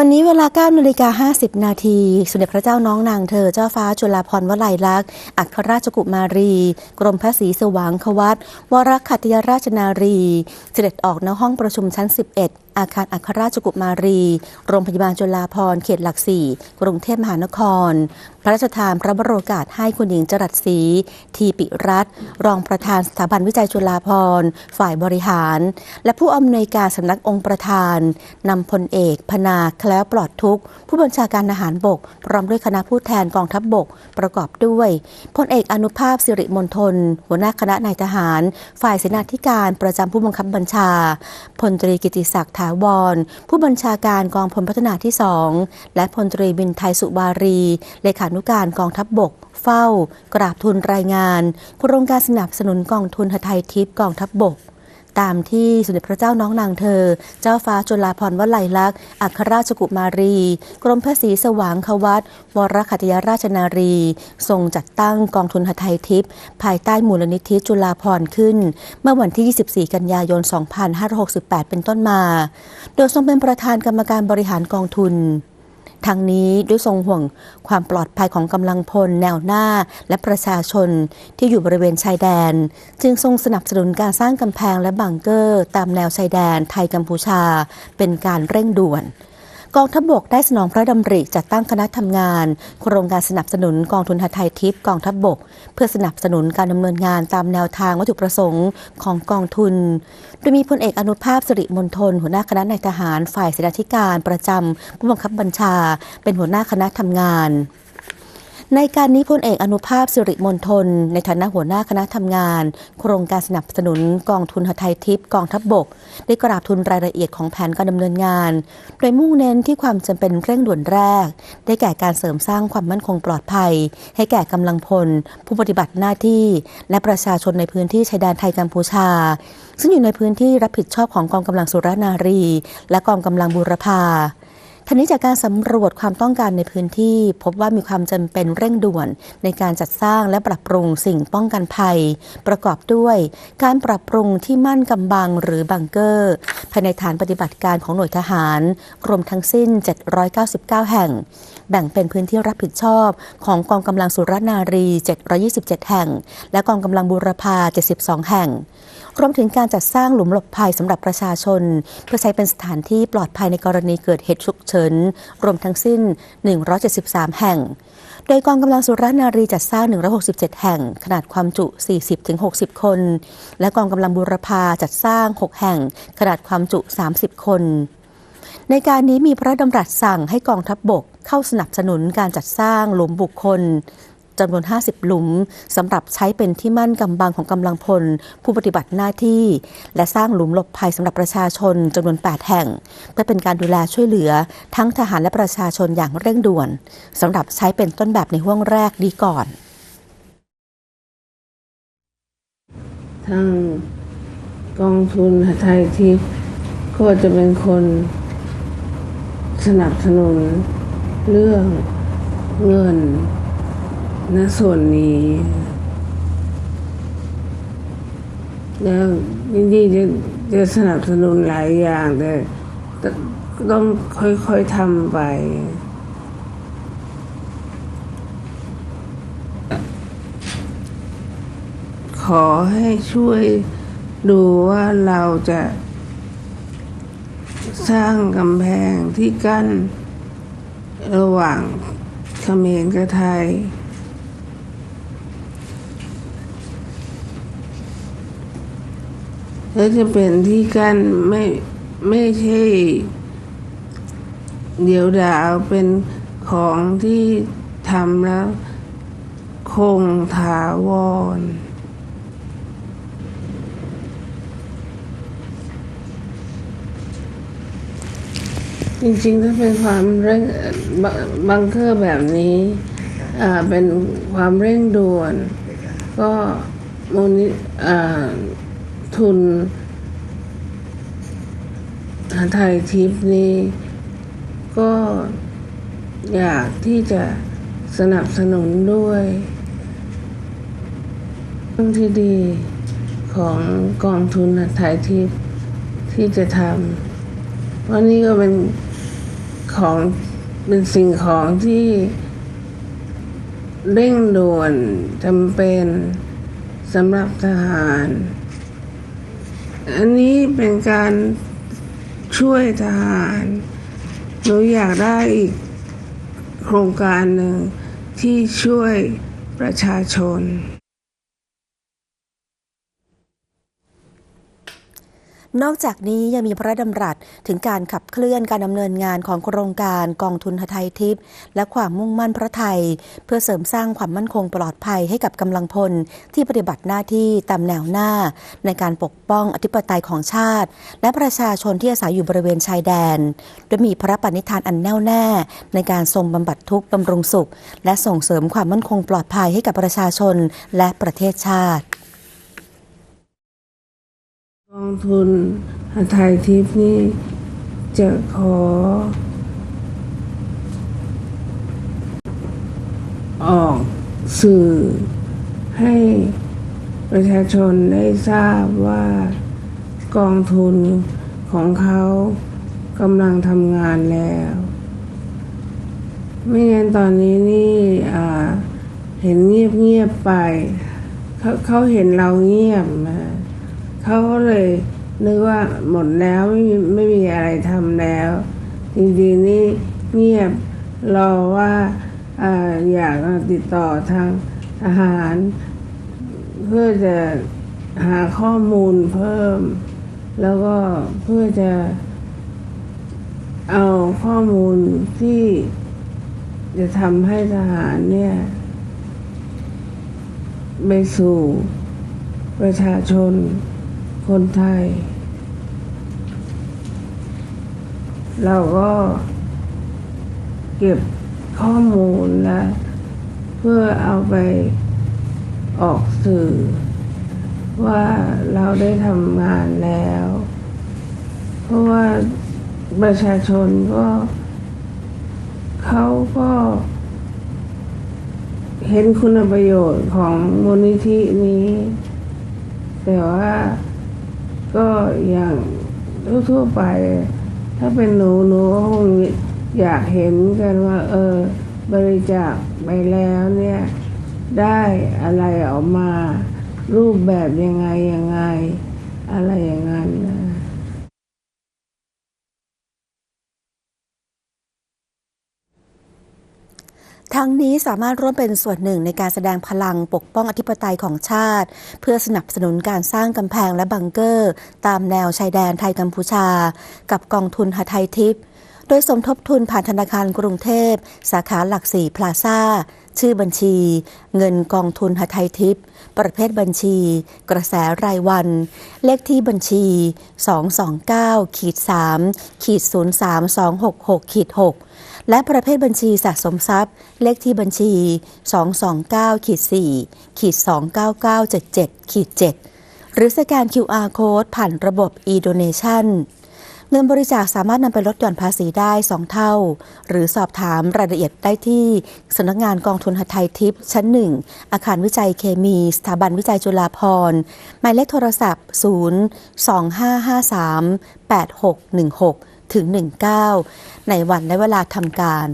วันนี้เวลา9นาฬิกา50 นาทีสมเด็จพระเจ้าน้องนางเธอเจ้าฟ้าจุฬาภรณ์วลัยลักษณ์อัครราชกุมารี กรมพระศรีสว่างควัตวรคัตยราชนารี เสด็จออกณห้องประชุมชั้น 11 อาคารอัครราชกุมารี โรงพยาบาลจุฬาภรณ์เขตหลักสี่กรุงเทพมหานคร พระราชทานพระบรมโอกาสให้คุณหญิงจรัสศรีทีปิรัตรองประธานสถาบันวิจัยจุฬาภรณ์ฝ่ายบริหาร และผู้อำนวยการสำนักองค์ประธานนำพลเอก พนาแคล้วปลอดทุก ผู้บัญชาการทหารบก พร้อมด้วยคณะผู้แทนกองทัพบบกประกอบด้วยพลเอกอนุภาพสิริมณฑลหัวหน้าคณะนายทหาร ฝ่ายเสนาธิการประจำผู้บังคับบัญชาพลตรีกิติศักดิ์าวร ผู้บัญชาการกองพลพัฒนาที่สองและพลตรีบินไทยสุบารี เลขานุการกองทัพบบก เฝ้า กราบทูลรายงาน โครงการสนับสนุนกองทุนหทัยทิพย์กองทัพบบก ตามที่สมเด็จพระเจ้าน้องนางเธอ เจ้าฟ้าจุฬาภรณ์วลัยลักษณ์อัครราชกุมารี กรมพระศรีสว่างควัตวรคัตยราชนารี ทรงจัดตั้งกองทุนหทัยทิพย์ภายใต้มูลนิธิจุฬาภรณ์ขึ้น เมื่อวันที่ 24 กันยายน 2568 เป็นต้นมา โดยทรงเป็นประธานกรรมการบริหารกองทุน ทางนี้ด้วยทรงห่วงความปลอดภัยของกำลังพล แนวหน้า และประชาชนที่อยู่บริเวณชายแดน จึงทรงสนับสนุนการสร้างกำแพงและบังเกอร์ ตามแนวชายแดนไทยกัมพูชา เป็นการเร่งด่วน กองทัพบกได้สนองพระดำริจัดตั้งคณะทำงาน โครงการสนับสนุนกองทุนหทัยทิพย์กองทัพบก เพื่อสนับสนุนการดำเนินงานตามแนวทางวัตถุประสงค์ของกองทุน โดยมีพลเอกอนุภาพสิริมณฑลหัวหน้าคณะนายทหารฝ่ายเสนาธิการประจำผู้บังคับบัญชา เป็นหัวหน้าคณะทำงาน ในการนี้พลเอกอนุภาพสิริมณฑลในฐานะหัวหน้าคณะทำงาน โครงการสนับสนุนกองทุนหทัยทิพย์กองทัพบบก ได้กราบทุนรายละเอียดของแผนการดำเนินงาน โดยมุ่งเน้นที่ความจำเป็นเร่งด่วนแรก ได้แก่การเสริมสร้างความมั่นคงปลอดภัย ให้แก่กำลังพล ผู้ปฏิบัติหน้าที่ และประชาชนในพื้นที่ชายแดนไทยกัมพูชา ซึ่งอยู่ในพื้นที่รับผิดชอบของกองกำลังสุรนารี และกองกำลังบูรพา ทันนี้จากการสำรวจความต้องการในพื้นที่ พบว่ามีความจำเป็นเร่งด่วน ในการจัดสร้างและปรับปรุงสิ่งป้องกันภัย ประกอบด้วย การปรับปรุงที่มั่นกำบังหรือบังเกอร์ภายในฐานปฏิบัติการของหน่วยทหารรวมทั้งสิ้น 799 แห่ง แบ่งเป็นพื้นที่รับผิดชอบ ของกองกำลังสุรนารี 727 แห่ง และกองกำลังบูรพา 72 แห่ง รวมถึงการจัดสร้างหลุมหลบภัยสำหรับประชาชน เพื่อใช้เป็นสถานที่ปลอดภัยในกรณีเกิดเหตุฉุกเฉินรวมทั้งสิ้น 173 แห่ง โดยกองกำลังสุรนารีจัดสร้าง 167 แห่ง ขนาดความจุ 40-60 คน และกองกำลังบูรพาจัดสร้าง 6 แห่ง ขนาดความจุ 30 คน ในการนี้มีพระดำรัสสั่งให้กองทัพบบกเข้าสนับสนุนการจัดสร้างหลุมบุคคล จำนวน 50 หลุมสำหรับใช้เป็นที่มั่นกำบังของกำลังพล ผู้ปฏิบัติหน้าที่ และสร้างหลุมหลบภัยสำหรับประชาชนจำนวน 8 แห่ง เพื่อเป็นการดูแลช่วยเหลือ ทั้งทหารและประชาชนอย่างเร่งด่วนสำหรับใช้เป็นต้นแบบในห่วงแรกดีก่อน ทางกองทุนไทยทิพย์ก็จะเป็นคนสนับสนุนเรื่องเงิน ณส่วนนี้แล้วยินดีจะจะสนับสนุนหลายอย่างแต่ต้องค่อยๆทำไป ขอให้ช่วยดูว่าเราจะสร้างกำแพงที่กั้นระหว่างเขมรกับไทย แล้วจะเป็นที่กั้นไม่ไม่ใช่ เดี๋ยวดาวเป็นของที่ทำแล้ว คงถาวรจริงๆถ้าเป็นความเร่งบบังเคอร์แบบนี้เป็นความเร่งด่วน ก็มูลนิ ทุนไทยทิพย์นี้ ก็อยากที่จะสนับสนุนด้วยเรื่องที่ดีของกองทุนไทยทิพที่จะทำเพราะนี่ก็เป็นของเป็นสิ่งของที่เร่งด่วนจำเป็นสำหรับทหาร อันนี้เป็นการช่วยทหารหนูอยากได้อีกโครงการหนึ่งที่ช่วยประชาชน นอกจากนี้ยังมีพระราชดำรัสถึงการขับเคลื่อนการดำเนินงานของโครงการกองทุนหทัยทิพย์และความมุ่งมั่นพระไทย เพื่อเสริมสร้างความมั่นคงปลอดภัยให้กับกำลังพลที่ปฏิบัติหน้าที่ตามแนวหน้า ในการปกป้องอธิปไตยของชาติ และประชาชนที่อาศัยอยู่บริเวณชายแดน โดยมีพระปณิธานอันแน่วแน่ ในการทรงบำบัดทุกข์บำรุงสุข และส่งเสริมความมั่นคงปลอดภัยให้กับประชาชนและประเทศชาติ องทุนหไทยทิพย์นี่จะขอ ออกสื่อให้ประชาชนได้ทราบว่ากองทุนของเขากำลังทำงานแล้ว ไม่งั้นตอนนี้นี่เห็นเงียบเงียบๆไป เขาเขาเห็นเราเงียบนะ เขาก็เลยนึกว่าหมดแล้วไม่มีไม่มีอะไรทำแล้ว จริงๆนี่เงียบรอว่าอาอยากติดต่อทางทหาร เพื่อจะหาข้อมูลเพิ่ม แล้วก็เพื่อจะเอาข้อมูลที่จะทำให้ทหารเนี่ยไปสู่ประชาชน คนไทย เราก็เก็บข้อมูลและเพื่อเอาไปออกสื่อ ว่าเราได้ทำงานแล้ว เพราะว่าประชาชนก็เขาก็เห็นคุณประโยชน์ของมูลนิธินี้ แต่ว่า ก็อย่างทั่วไป ถ้าเป็นหนูหนูก็คงอยากเห็นกันว่า เออ บริจาคไปแล้วเนี่ย ได้อะไรออกมารูปแบบยังไงยังไง อะไรอย่างนั้นนะ ทั้งนี้สามารถร่วมเป็นส่วนหนึ่งในการแสดงพลังปกป้องอธิปไตยของชาติ เพื่อสนับสนุนการสร้างกำแพงและบังเกอร์ ตามแนวชายแดนไทยกัมพูชา กับกองทุนหทัยทิพย์โดยสมทบทุนผ่านธนาคารกรุงเทพ สาขาหลักสี่พลาซ่า ชื่อบัญชี เงินกองทุนหทัยทิพย์ประเภทบัญชี กระแสรายวัน เลขที่บัญชี 229ขีด3ขีด03266ขีด6 และประเภทบัญชีสะสมทรัพย์ เลขที่บัญชี 229ขีด4ขีด29977ขีด7หรือสแกน QR Code ผ่านระบบ e-donation เงินบริจาคสามารถนำไปลดหย่อนภาษีได้ 2 เท่า หรือสอบถามรายละเอียดได้ที่สำนักงานกองทุนหทัยทิพย์ชั้น 1 อาคารวิจัยเคมี สถาบันวิจัยจุฬาภรณ์หมายเลขโทรศัพท์ 0 2553 8616 ถึง 19 ในวันและเวลาทำการ